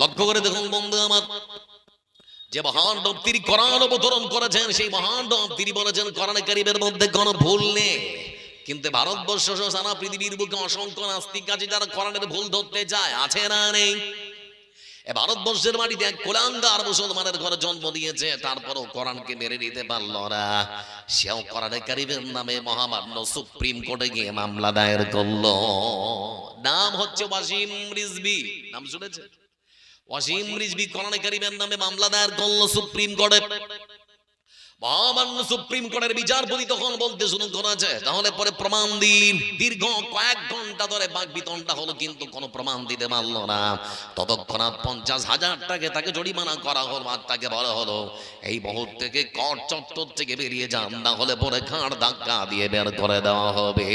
লক্ষ্য করে দেখুন বন্ধু আমার, যে মহান রব তিনি কোরআন অবতরণ করেছেন, সেই মহান রব তিনি বলেছেন, কোরআনে কারিমের মধ্যে কোনো ভুল নেই। কিন্তু ভারতবর্ষ সহ সারা পৃথিবীর বুকে অসংখ্য নাস্তিক আছে যারা কোরআনের ভুল ধরতে চায়, আছে না নেই? ভারতবর্ষের মাটিতে এক কোলাঙ্গার মুসলমানের ঘরে জন্ম দিয়েছে, তারপরও কোরআনকে মেরে নিতে পারল না। সেও কোরআনে কারিমের নামে মহামান্য সুপ্রিম কোর্টে গিয়ে মামলা দায়ের করল। নাম হচ্ছে ওয়াসিম রিজবি নাম শুনেছে ওয়াসিম রিজবি কোরআনে নামে মামলা দায়ের করল সুপ্রিম কোর্টে। মহামান্য সুপ্রিম কোর্টের বিচারপতি তখন বলতে শুরু করেছে, তাহলে পরে প্রমাণ দিন। দীর্ঘ কয়েক ঘণ্টা ধরে বাক বিতনটা হলো, কিন্তু কোনো প্রমাণ দিতে পারল না। ততক্ষণাৎ পঞ্চাশ হাজার টাকা তাকে জরিমানা করা হলো আর তাকে বলা হলো, এই মুহূর্ত থেকে কর চত্বর থেকে বেরিয়ে যান না হলে পরে ঘাড় ধাক্কা দিয়ে বের করে দেওয়া হবে।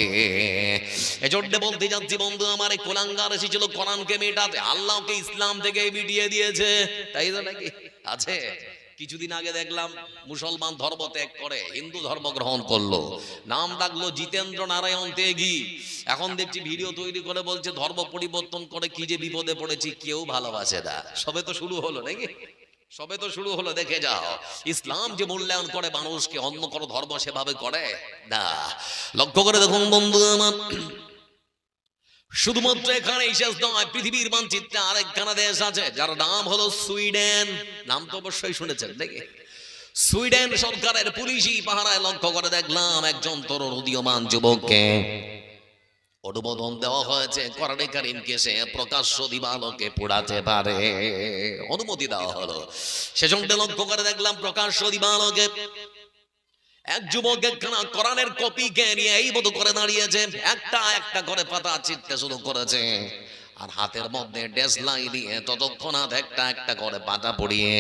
এজন্য বলতে যাচ্ছি, বন্ধু, আমার এই কোলাঙ্গার এসেছিল কোরআনকে মেটাতে। আল্লাহকে ইসলাম থেকে মিটিয়ে দিয়েছে। তাই তো নাকি? আছে। কিছুদিন আগে দেখলাম, মুসলমান ধর্ম ত্যাগ করে, হিন্দু ধর্ম গ্রহণ করল। নাম ডাকলো জিতেন্দ্র নারায়ণ ত্যাগী এখন দেখছি ভিডিও তৈরি করে বলছে, ধর্ম পরিবর্তন করে কি যে বিপদে পড়েছি কেউ ভালোবাসে না। সবে তো শুরু হলো নাকি? সবে তো শুরু হলো, দেখে যাও। ইসলাম যে মূল্যায়ন করে মানুষকে, অন্য কোনো ধর্ম সেভাবে করে না। লক্ষ্য করে দেখুন, বন্ধু, আমার শুধুমাত্র এখানে শেষ নয়, পৃথিবীর মানচিত্রে আরেকখানা দেশ আছে, যার নাম হলো সুইডেন। নাম তো অবশ্যই শুনেছেন, দেখে। সুইডেন সরকারের পুলিশি পাহারায় লক্ষ্য করে দেখলাম একজন তরুণ উদীয়মান যুবককে অনুমোদন দেওয়া হয়েছে কোরআনে কারিমকে, সে প্রকাশ্য দিবালোকে পোড়াতে পারে। অনুমতি দেওয়া হলো। সেজন্য লক্ষ্য করে দেখলাম প্রকাশ্য দিবালোকে এক যুবক একখানা কোরআনের কপি কে এই মতো করে দাঁড়িয়েছে, একটা একটা করে পাতা চিনতে শুরু করেছে। আর হাতের মধ্যে ডেসলাই দিয়ে ততক্ষণাৎ একটা একটা করে পাতা পড়িয়ে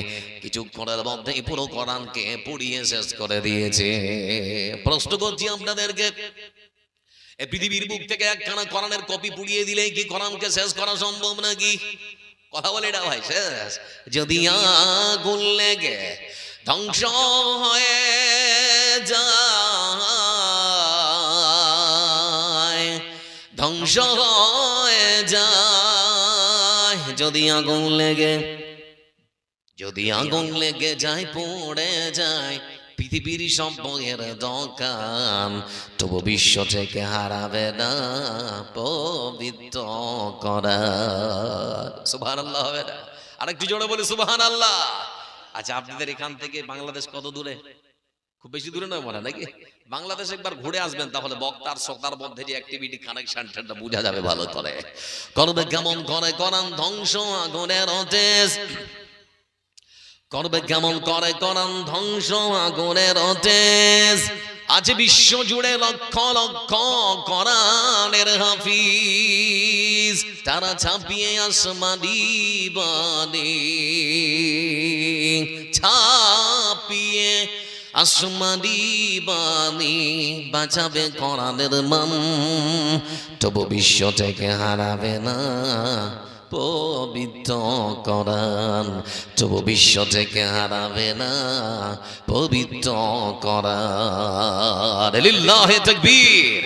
কিছুক্ষণের মধ্যেই পুরো কোরআনকে পুড়িয়ে শেষ করে দিয়েছে। প্রশ্ন করছি আপনাদেরকে পৃথিবীর বুক থেকে একখানা কোরআনের কপি পুড়িয়ে দিলে কি কোরআনকে শেষ করা সম্ভব নাকি? কথা বলে এটা ভাই, শেষ। যদি আগুন লেগে ধ্বংস হয়ে যায় ধ্বংস হয়ে। যায়। যদি আগুন লেগে যদি আগুন লেগে যায় পড়ে যায় পৃথিবীর বইয়ের দোকান তবু বিশ্ব থেকে হারাবে না পবিত্র করা। সুবহান আল্লাহ হবে না? আরেকটু জোরে বলি সুবহান আল্লাহ আচ্ছা আপনাদের এখান থেকে বাংলাদেশ কত দূরে? খুব বেশি দূরে নয় মনে নাকি? বাংলাদেশ একবার ঘুরে আসবেন, তাহলে বক্তার সক্তার মধ্যে যে অ্যাক্টিভিটি কানেকশনটা বোঝা যাবে ভালো করে। করবে কেমন করে, করান ধ্বংস আগুনের অতেজ করবে কেমন করে, করান ধ্বংস আগুনের অতেজ আজ বিশ্ব জুড়ে লক্ষ লক্ষ কোরআনের হাফিজ। তারা ছাপিয়ে আসমানি বাণী। ছাপিয়ে আসমানি বাণী বাঁচাবে করালের মাম, তবু বিশ্ব থেকে হারাবে না পবিত্র করান তবু বিশ্ব থেকে হারাবে না পবিত্র করান লিল্লাহে তাকবীর।